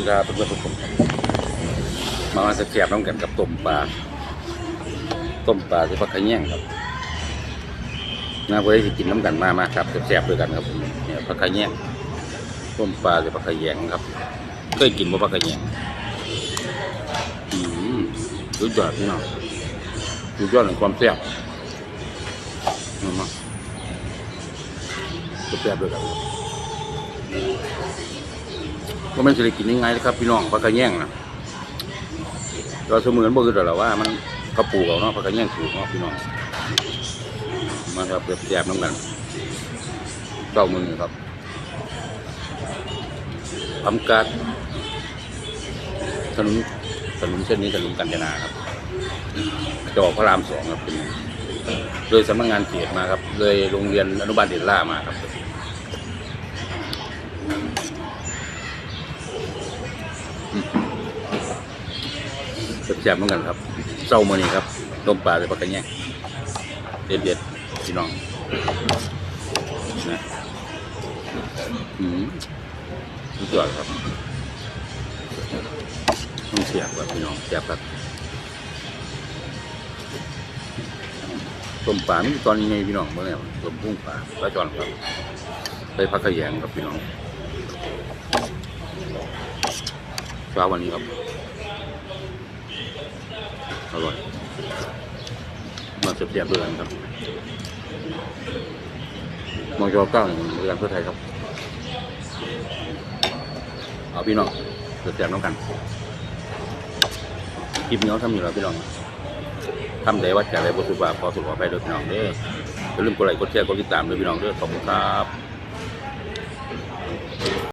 ดีครับเพื่อนๆทุกคนครับมามาแซ่บน้ำกันกับต้มปลาต้มปลาที่พักขะแยงครับน่าเพื่อที่กินน้ำกันมามาครับแซ่บๆด้วยกันครับผมเนี่ยพักขะแยงต้มปลาที่พักขะแยงครับเคยกินบ่พักขะแยงอืมสุดยอดพี่น้องสุดยอดในความแซ่บนี่มาแซ่บด้วยกัน ก็มันจะได้กินยังไงนะครับ พี่น้องผักกระแยงนะเราเสมือนบ่คือแต่ละว่า มันกระปูกเอาเนาะผักกระแยงถูกเนาะพี่น้องมาครับเปรียบน้ำกันเก้ามือครับทำการถนนถนนเส้นนี้ถนนกัญจนาครับจะออกพระรามสองครับเป็นเลยสำนักงานเขตมาครับ เลยโรงเรียนอนุบาลเดลล่ามาครับ แซ่บๆเหมือนกันครับเศร้ามือนี้ครับต้มปลาใส่ปลากระแยงเด็ดเด็ดๆพี่น้องนะอืมสุดยอดครับต้องเสียบครับพี่น้องเสียบครับต้มปลาไม่ตอนนี้ไงพี่น้องเมื่อไงต้มพุ่งปลาปลาจอนครับใส่ผักกระแยงครับพี่น้องเช้าวันนี้ครับ อร่อยมาเสียบๆด้วยกันครับมองจอเก้าหนึ่งเรือนเพื่อไทยครับ เอาพี่น้องเสียบๆน้ำกันคลิปนี้เขาทำอยู่แล้วพี่น้องทำได้ว่าจะได้บทสุภาพพอสุขภาพไปด้วยพี่น้องเด้ออย่าลืมกดไลค์กดแชร์กดติดตามด้วยพี่น้องเด้อขอบคุณครับ